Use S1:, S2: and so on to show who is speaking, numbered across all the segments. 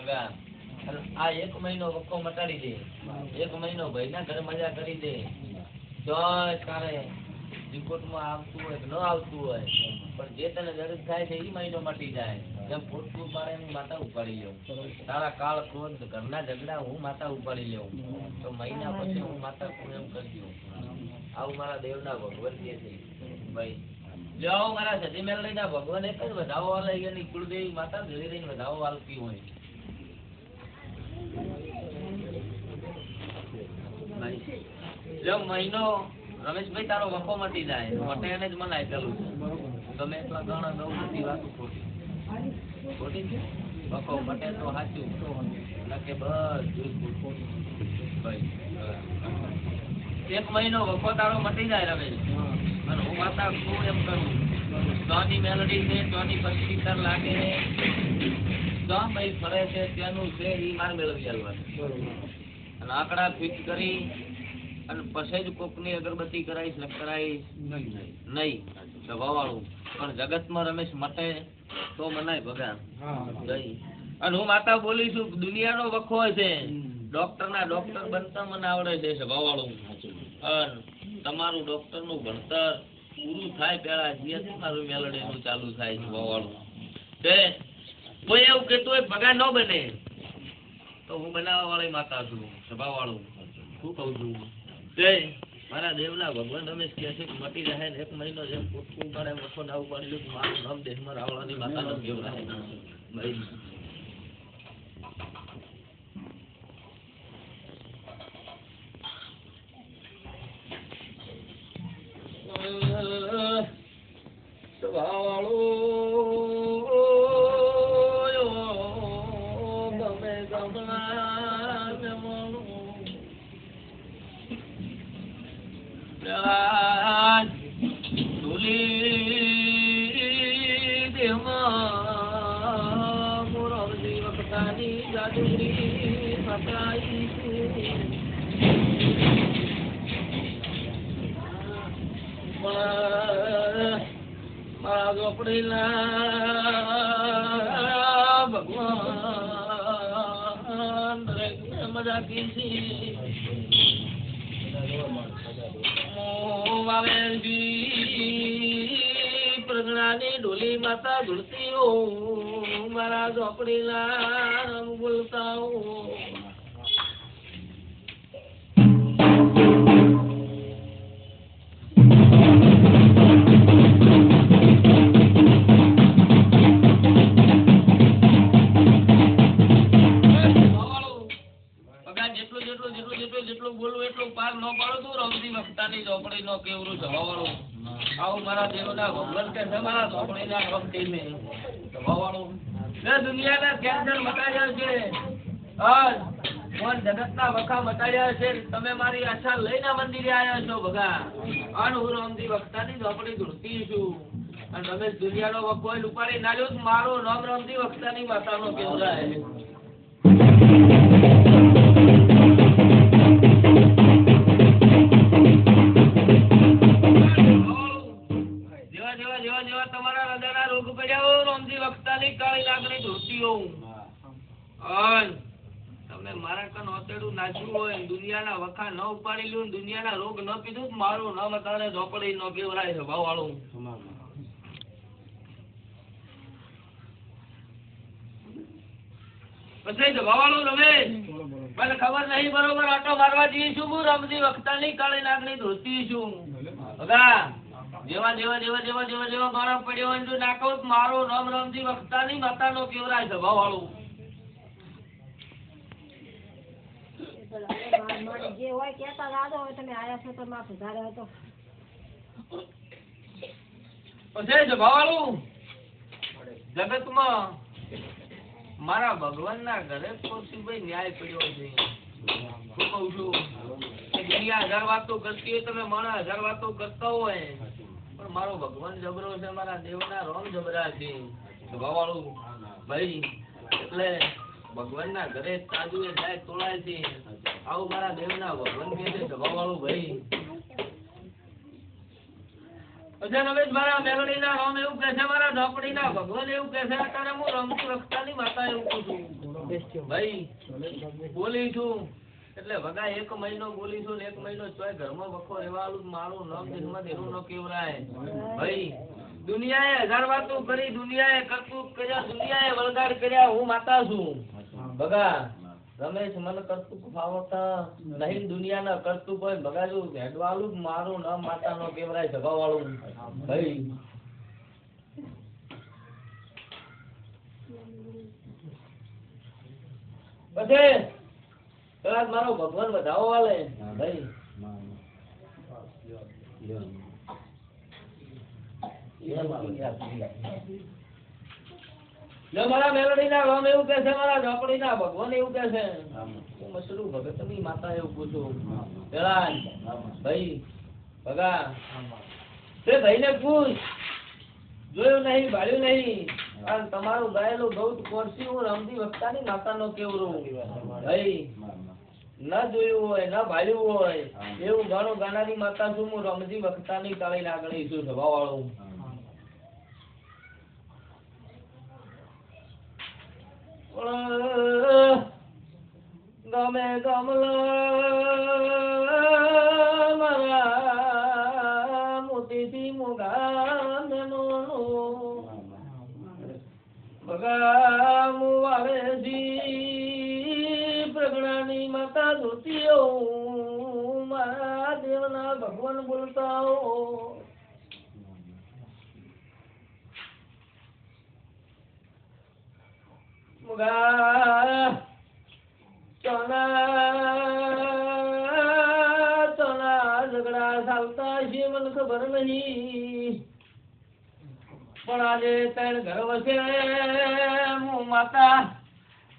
S1: મગા. આ એક મહિનો વખો મટાડી દે. એક મહિનો ભાઈના ઘરે મજા કરી દે. તો તારે રિપોર્ટમાં આવતું હોય ન આવતું હોય, પણ જે તને જરૂર થાય છે એ મહિનો મટી જાય. જેમ ઉપાડે એમ માતા ઉપાડી લઉં તારા કાળ ક્રોધ, ઘરના ઝઘડા હું માતા ઉપાડી લઉં તો મહિના પછી હું માતા હું એમ કરી દઉં. આવું મારા દેવના ભગવાન કે છે. ભાઈ જો મારા સતી આ ભગવાન એક જ વધાવો વાળા એની કુળદેવી માતા ધીરે રહીને વધાવો વાળતી હોય ભાઈ મહિનો રમેશભાઈ તારો વખો મટી જાય. મટે એને જ મનાય પેલું. તમે એટલા ઘણા નવ બધી વાતો ખોટી. ખોટી છે? વખો મટે તો સાચું. નકે બધું ખોટું. ભાઈ એક મહિનો વખો તારો મટી જાય રમેશ. અને હું માતા ખૂબ એમ કરું? તોની મેલડી છે તોની પચીતર લાગે તો ભાઈ ફરે છે ત્યાંનું છે એ માર મેળવી આલવાનું. અને આંકડા ફિટ કરી અને પછી જ કોકની અગરબત્તી કરાવીશ ને કરાવીશ. નહીં સ્વભાવવાળું. પણ જગતમાં રમેશ મટે તો મનાય ભગા. અને હું માતા બોલી છું દુનિયાનો વખો છે. ડોક્ટર ના ડોક્ટર બનતા મને આવડે છે સ્વભાવવાળું. અને તમારું ડોક્ટરનું ભણતર પૂરું થાય પેલા જે તમારું મેલડી નું ચાલુ થાય સ્વભાવવાળું. તે કોઈ એવું કહેતું હોય ભગા ન બને. તો હું બનાવવા વાળી માતા છું સ્વભાવવાળું. શું કહું છું? મારા દેવના ભગવાન રમેશ કહે છે કે મટી રહે ને એક મહિનો જેમ પોટકું પડે વખો ના ઉપાડી લીધું મારું નામ દેશમાં રાવળાની માતાનો જેવું રહે ભાઈ ગમે ગમણા ગમણું. પ્યાર ધૂલી દેહમાં મોરબજી વખતાની જાદુની પકડાઈ છે. પણ મારા ઝોપડીના ભગવાન પ્રજ્ઞાની ડોલી માતા ધૂળતી હો મારા ઝોપડીના બોલતા જેટલું જેટલું જેટલું જેટલું જેટલું બોલવું, એટલું પાર ન પાડો, તું રમતી વખતાની ચોપડી નો કેવરું જવાવાળો. આવું મારા દેવના ભગવાન કે છે, મારા ચોપડીના ભક્તિ ને જવાવાળો. એ દુનિયાના કેન્સર મટાડ્યા છે? આજ મોહન જગતના વખા મટાડ્યા છે. તમે મારી આશા લઈને મંદિરે આવ્યા છો, ભગા. અને હું રમતી વખતાની ચોપડી ધૂળતી છું. અને તમે દુનિયાનો વખોય ઉપાડી નાખ્યો તો મારો નામ રમતી વખતાની માતાનો કેવરાય. ને રોગ ન પીધું મારું નામ તારે ઝોપડી ન કેવરાય છે ભાવવાળું પછી ભાવવાળું રમેશ મને ખબર નહીં, બરોબર, આટો મારવા જઈએ છું હું, રમતી વખતાની કાળી લાગણી ધોતી છું. બગા જેવા જેવા જેવા જેવા જેવા જેવા મારા પડ્યો નાખો મારો રમ રમતી વખતાની માતાનો કેવરાય છે ભાવવાળું
S2: જે માં સુધારે હતો.
S1: પછી મારા ભગવાનના ઘરે ભાઈ ન્યાય પડ્યો છે. શું કહું છું? દુનિયા હજાર વાતો કરતી હોય, તમે મારા હજાર વાતો કરતા હોય. પણ મારો ભગવાન જબરો છે, મારા દેવના રોમ જબરા છે. ભાવાળું, ભાઈ, એટલે ભગવાનના ઘરે તાજુ એ જાય તોળાય છે. આવું મારા દેવના ભગવાન કહે છે ભાવવાળું ભાઈ. મારા મેલડીના રામ એવું કહે છે, મારા ઝોપડીના ભગવાન એવું કહે છે, અત્યારે હું રમતી રક્ષાની માતા એવું કહું છું. ભાઈ, બોલી છું. એટલે વગા એક મહિનો બોલી છું ને એક મહિનો ચોય ઘરમાં વખો રહેવાલું મારું નામ દેશમાં દેરું ન કેવરાય. ભાઈ, દુનિયાએ હજાર વાતો કરી, દુનિયાએ કરતું કર્યા, દુનિયાએ વળગાડ કર્યા, હું માતા છું. ભગા રમેશ મને કરતું ફાવતા નહીં દુનિયા ન કરતું કોઈ ભગાજુ હેડવાલું મારું ન માતા નો કેવરાય સભા વાળું ભાઈ. બધે. કદાચ મારો ભગવાન વધાવો વાલે ભાઈ. જો મારા મેલડીના રામ એવું કહે છે મારા ઝોપડીના ભગવાન એવું કહે છે. હું મસરું ભગતની માતા એવું પૂછું. પેલા ભાઈ ભગા તે ભાઈને પૂછ. જોયું નહીં ભાળ્યું નહીં. કારણ તમારું ગાયેલું ગૌત કોરસી હું રમતી વખતાની માતાનો કેવરું. ભાઈ ન જોયું હોય ન ભાળ્યું હોય એવું ગાણું ગાનારી માતા છું હું રમજી વખતાની તાળી લાગણી છું સ્વભાવ વાળું ગમે ગમલો મારા મોતીથી મુગા મેનોનું ભગા મુવારે જી પ્રગણાની માતા ધોતીઓ મારા દેવના ભગવાન બોલતા મુગા ચોના ચોના ઝઘડા ચાલતા છે ખબર નહીં. પણ આજે ત્રણ ઘર વસે, હું માતા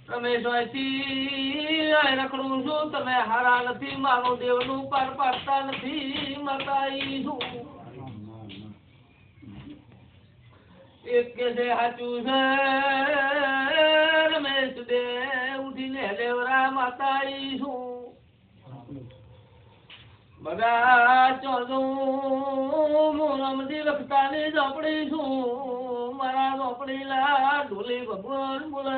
S1: તમે અહીં રખડું છું. તમે હારા નથી, મારું દેવનું પાર પાડતા નથી, માતા છું. એક કે છે સાચું છે દે ઉઠીને લેવરા માતા બધા હું રમતી વખતાની ઝોપડી છું. મારા ઝોપડી લા ઢોલી ભગવાન બોલે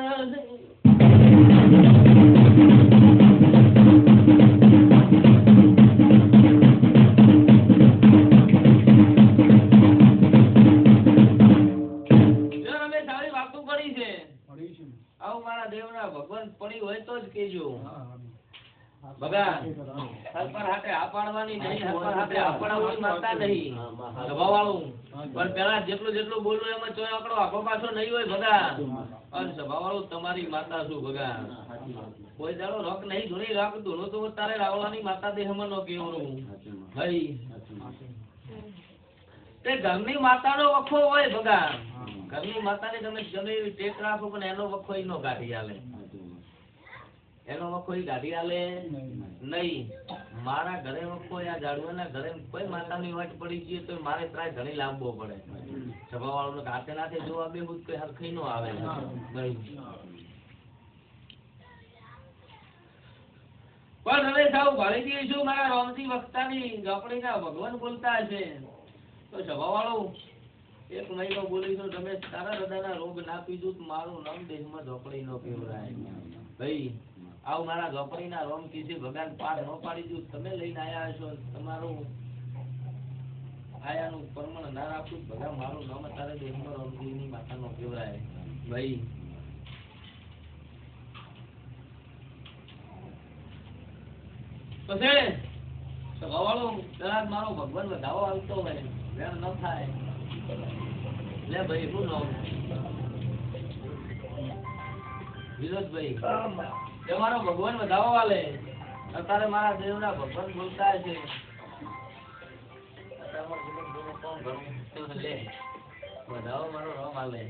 S1: બગા હરપર હાથે આ નહીં હરપર હાથે આ માનતા નહીં. સ્વભાવવાળું પણ પેલા જેટલું જેટલું બોલું એમાં ચોય આકડો આખો પાછો નહીં હોય ભગા અને સ્વભાવવાળું તમારી માતા શું ભગા કોઈ દાડો રોક નહીં ધૂણી રાખતું ધૂણું તો તારે રાવળાની માતા દેહમાં નો કેવરું ભાઈ તે ઘરની માતાનો વખો હોય ભગા ઘરની માતાને તમે ગમે એવી ટેક રાખો પણ એનો વખો ઈ નો કાઢી આલે. એનો વખો ગાડી આલે? નહીં. મારા ઘરે વખો આ જાડવાના ઘરે કોઈ માતાની વાટ પડી ગઈ તો મારે ત્રાય ઘણી લાંબો પડે. સભા વાળો કાતે નાથે જોવા બે કોઈ હરખી નો આવે. પણ હવે સાવ ભાળી દઈશું મારા રોમજી વક્તાની. ઝોપડીના ભગવાન બોલતા છે તો સભા વાળો એક મહિનો બોલીશું તમે તારા હૃદયના રોગ ના પીધું તો મારું નામ દેશમાં ઝોપડી નો પીવરાય ભાઈ આવું મારા ઝોપડીના રોમ કીધી, ભગવાન, પાર ન પાડી દઉં. તમે લઈને આયા છો તમારું આયાનું પરમણ ના રાખું. ભગવાન, મારું નામ તારે દેશમાં રોમજીની માતાનો કેવરાય ભાઈ. મારો ભગવાન વધાવો આવતો હોય. ન થાય. લે ભાઈ શું નામ વિનોદભાઈ તમારો ભગવાન વધાવો વાલે. અત્યારે મારા દેવના ભગવાન બોલતા છે. વધાવો મારો રમ હાલે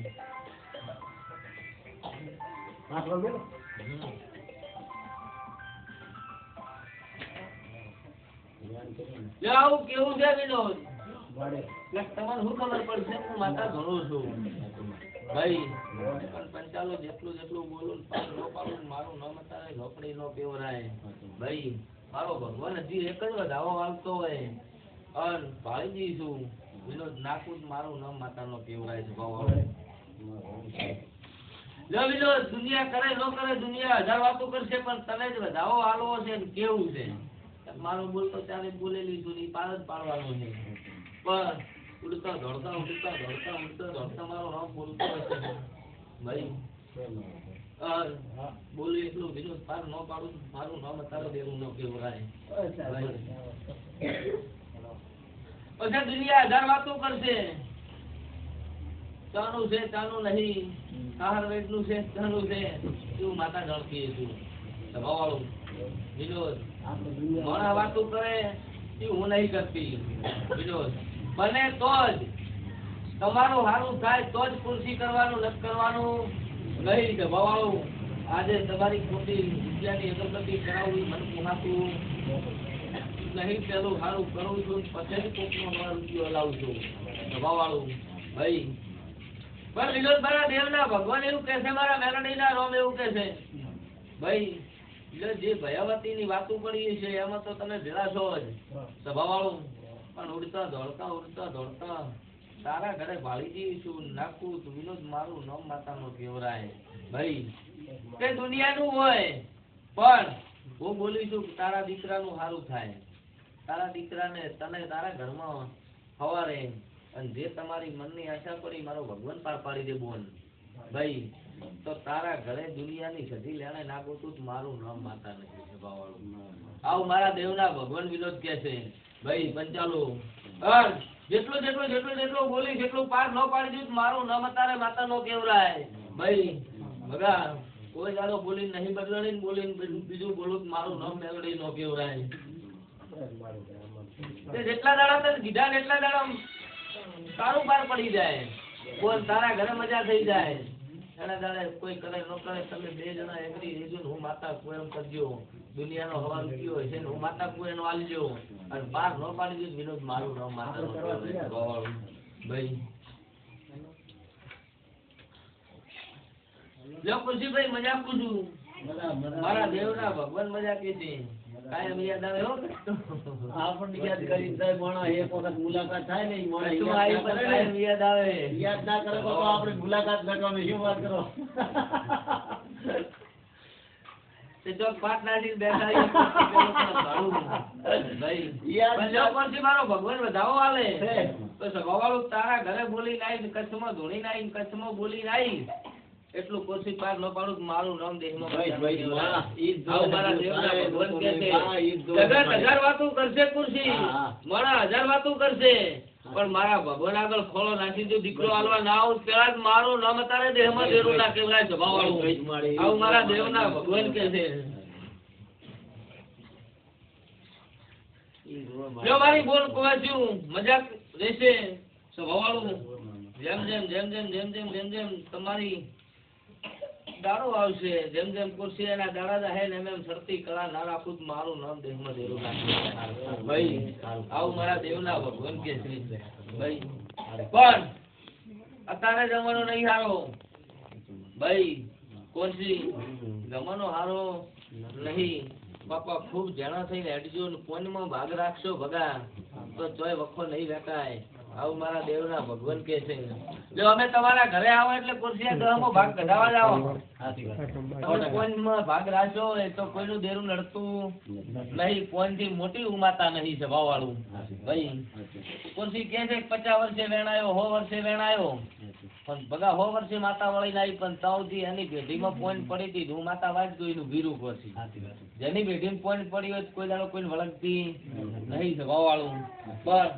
S1: કેવું છે વિનોદ? તમારે શું ખબર પડશે? હું માતા ઘણું છું. ભાઈ પણ પંચાલો જેટલું જેટલું બોલું ને પાછું ન પાડું મારું નામ તારે નોકરી નો પેવરાય. ભાઈ મારો ભગવાન હજી એક જ વધાવો વાગતો હોય. અન ભાળી દઈશું વિનોદ નાખું મારું નામ માતાનો પેવરાય છે ભાવ જો બીજો દુનિયા કરે ન કરે દુનિયા હજાર વાતો કરશે પણ તને જ વધાવો હાલવો છે ને કેવું છે? મારો બોલતો ત્યારે બોલેલી છું ઈ પાર જ પાડવાનું છે. પણ ઉડતા, દોડતા ઉડતા દોડતા ઉડતા, દોડતા મારો રામ બોલતો હશે ભાઈ બોલું એટલું બીજું પાર ન પાડું મારું નામ અત્યારે દેવું ન કેવરાય પછી દુનિયા હજાર વાતો કરશે? ચાનું છે, ચાનું નહીં. આહાર વેદનું છે, ચાનું છે. એવું માતા જાણતી છું. સ્વભાવવાળું વિનોદ. મોણા વાતો કરે એ હું નહીં કરતી. વિનોદ. બને તો જ તમારું સારું થાય તો જ ખુરશી કરવાનું, નથી કરવાનું, નહીં સ્વભાવવાળું આજે તમારી ખોટી વિદ્યાની અગરબત્તી કરાવવી મન પુનાતું નહીં પેલું સારું કરું છું પછી કોકનો મારો રૂપિયો લાવું છું. દબાવાળું ભાઈ. પણ વિનોદ મારા દેવના ભગવાન એવું કહે છે, મારા મેલડીના રોમ એવું કહે છે. ભાઈ, એટલે જે ભયાવતીની વાતો પડી છે, એમાં તો તમે ભેળા છો જ. સ્વભાવવાળું પણ ઉડતા દોડતા ઉડતા દોડતા તારા ઘરે ભાળી જઈશું નાખું તું વિનોદ મારું નામ માતાનો કેવરાય. ભાઈ, તે દુનિયાનું હોય, પણ હું બોલી છું તારા દીકરાનું સારું થાય. તારા દીકરાને તને તારા ઘરમાં સવારે અને જે તમારી મનની આશા પડી મારો ભગવાન પાર પાડી દે બોન. ભાઈ, તો તારા ઘરે દુનિયાની સધી લેણે નાખું તું મારું નામ માતા નથી સભાવાળું આવું મારા દેવના ભગવાન વિનોદ કે છે. ભાઈ પંચાલો અર, જેટલો જેટલો જેટલો જેટલો બોલી જેટલું પાર ન પાડી દીધું મારું નામ તારે માતા નો કેવરાય. ભાઈ બગા કોઈ જાડો બોલી નહીં બદલણી બોલી બીજું- બોલું મારું નામ મેળવી નો કેવરાય. જેટલા દાડા તને કીધા ને એટલા દાડા તારું પાર પડી જાય. કોઈ તારા ઘરે મજા થઈ જાય. એના દાડે કોઈ કરે ન કરે તમે બે જણા એગ્રી રહેજો હું માતા કુએમ કરજો દુનિયાનો હવાલ કયો છે હું માતા કુએનો આલજો અને બાર ન પાડી દીધું વિનોદ મારું ન માતા નો. ભાઈ. લ્યો ખુશીભાઈ મજાક પૂછું મારા દેવના ભગવાન મજા કે છે? કાયમ યાદ આવે હો?
S3: આપણને યાદ કરી જાય માણસ એક વખત મુલાકાત થાય ને ઈ યાદ
S1: આવી યાદ આવે.
S3: યાદ ના કરે તો આપણે મુલાકાત ના શું વાત કરો?
S1: જો બેઠા મારો ભગવાન વધાવો આલે. તો તારા ઘરે બોલી નાઈ કચ્છમાં નાય નાઈ કચ્છમાં બોલી નાઈ. એટલું કોશી પાર ન પાડું મારું નામ દેહમાં મારા દેવના ભગવાન છે. હજાર વાતું કરશે
S3: હા.
S1: મારા હજાર વાતું કરશે. પણ મારા ભગવાન આગળ ખોળો નાખી જો દીકરો હાલવા ના આવું પેલા જ મારું નામ તારે દેહમાં દેરું ના કહેવાય સ્વભાવવાળું. આવું મારા દેવના ભગવાન કે છે. જો મારી બોલ કવાચ્યું મજાક રહેશે. સ્વભાવવાળું. જેમ જેમ જેમ જેમ જેમ જેમ જેમ જેમ તમારી દાડો આવશે. જેમ જેમ કુર્સી એના દાડા જાહે ને એમ એમ સરતી કળા ના રાખું મારું નામ દેહમાં નાખી. ભાઈ, આવું મારા દેવના ભગવાન કે છે. ભાઈ, પણ અત્યારે જમાનો નહીં હારો. ભાઈ કોશી જમાનો હારો નહીં. બાપા ખૂબ જણા થઈને હેડજો ને પોનમાં ભાગ રાખશો ભગા. તો ચોય વખો નહીં વેકાય. આવું મારા દેવ ના ભગવાન કે છે. જો અમે તમારા ઘરે આવો એટલે કુર્સી ગ્રહમાં ભાગ કઢાવા જ આવો. પોઈન્ટમાં ભાગ રાખશો એ તો કોઈનું દેરું નડતું નહીં. પોઈન્ટથી મોટી ઉમાતા નહીં સભા વાળું ભાઈ કુરશી કે છે પચાસ વર્ષે વેણાયો હો વર્ષે વેણાયો? પણ બગા હો વર્ષે માતા વળી આવી પણ તાવથી એની પેઢીમાં પોઈન્ટ પડી હતી હું માતા વાંચ ગઈ એનું વીરું કરશી જેની પેઢીમાં પોઈન્ટ પડી હોય કોઈ દાડો કોઈ વળગતી નહીં સભા વાળું પણ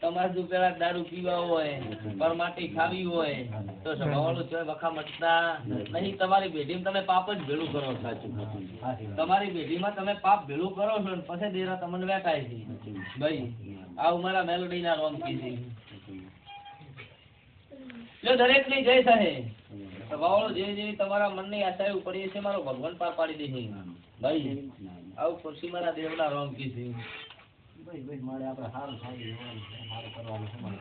S1: તમારે જો પેલા દારૂ પીવા હોય પરમાટી ખાવી હોય, તો સભાવાળું છે વખા મટતા નહીં. તમારી પેઢીમાં તમે પાપ જ ભેળું કરો,
S3: સાચું
S1: તમારી પેઢીમાં તમે પાપ ભેળું કરો છો ને પછી દેરા તમને વેટાય છે. ભાઈ, આ મારા મેલોડી ના રોમ કીધી. જો દરેકની જય થાય. સ્વભાવવાળો જેવી જેવી તમારા મનની આશા એવું પડી છે મારો ભગવાન પાર પાડી દે ભાઈ, આવું ખુરશી મારા દેવના રોમ કીધી.
S3: ભાઈ, ભાઈ, મારે આપણે સારું સારું જોવાનું છે, સારું કરવાનું છે મારે.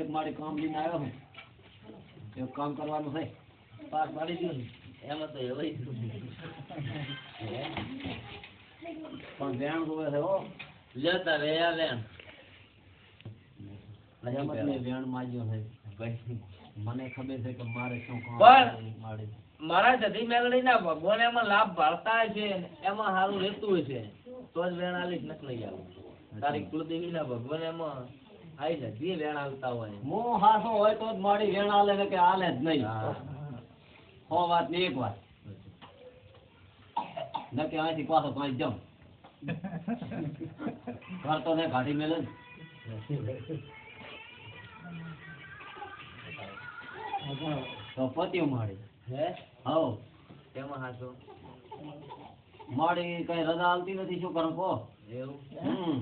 S3: એક મારે કામ લઈને આવ્યો હું એક કામ કરવાનું છે.
S1: પાર પાડી ગયો એમાં તો એવાય
S3: પણ વેણ ગોવે છે હો.
S1: જતા રે આ લેણ
S3: વેણ માજ્યો છે. મને ખબર છે કે મારે શું કામ મારે.
S1: મારા જધી મેલડી ના ભગવાન એમાં લાભ ભાળતા છે એમાં સારું રહેતું છે. તો જ વેણ આલી નથી લઈ આવું તારી કુળદેવી ના ભગવાન એમાં આવી જતી વેણ આવતા હોય.
S3: મોહ હાસો હોય તો જ મારી વેણ આલે ને કે આલે જ નહીં.
S1: હા.
S3: વાત ને એક વાત. ન કે અહીંથી પાછો પાંચ જમ તો ને કાઢી મેલે. તો પત્યું માડી
S1: હે?
S3: હવ
S1: તેમાં હાસો
S3: માડી કઈ રજા આવતી નથી શું કરો કહો?
S1: એવું?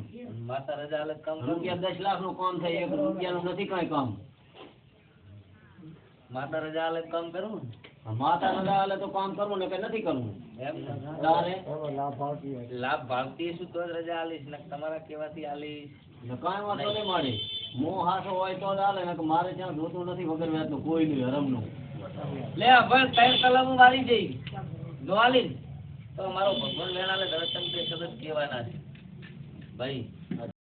S1: માતા રજા આલે તો કામ
S3: રૂપિયા દસ લાખનું કામ થાય એક રૂપિયાનું નથી કઈ કામ.
S1: માતા રજા આલે કામ કરું?
S3: માતા રજા આલે તો કામ કરવું ને કે નથી કરવું.
S1: એમ લાભ ભાવતી શું તો રજા આલીશ ને તમારા કેવાથી આલીશ
S3: કાંઈ વાંધો નહીં મારી. મોહ હાસો હોય તો જ હાલે ને કે મારે ત્યાં જોતું નથી વગર વ્યાજનું કોઈ નહીં હરમનું.
S1: લે અભણ ત્રણ કલાક હું વાળી જઈ આલીશ તો મારો ભગવાન વેણ દર્શન તે શબ્દ કહેવાના છે. ભાઈ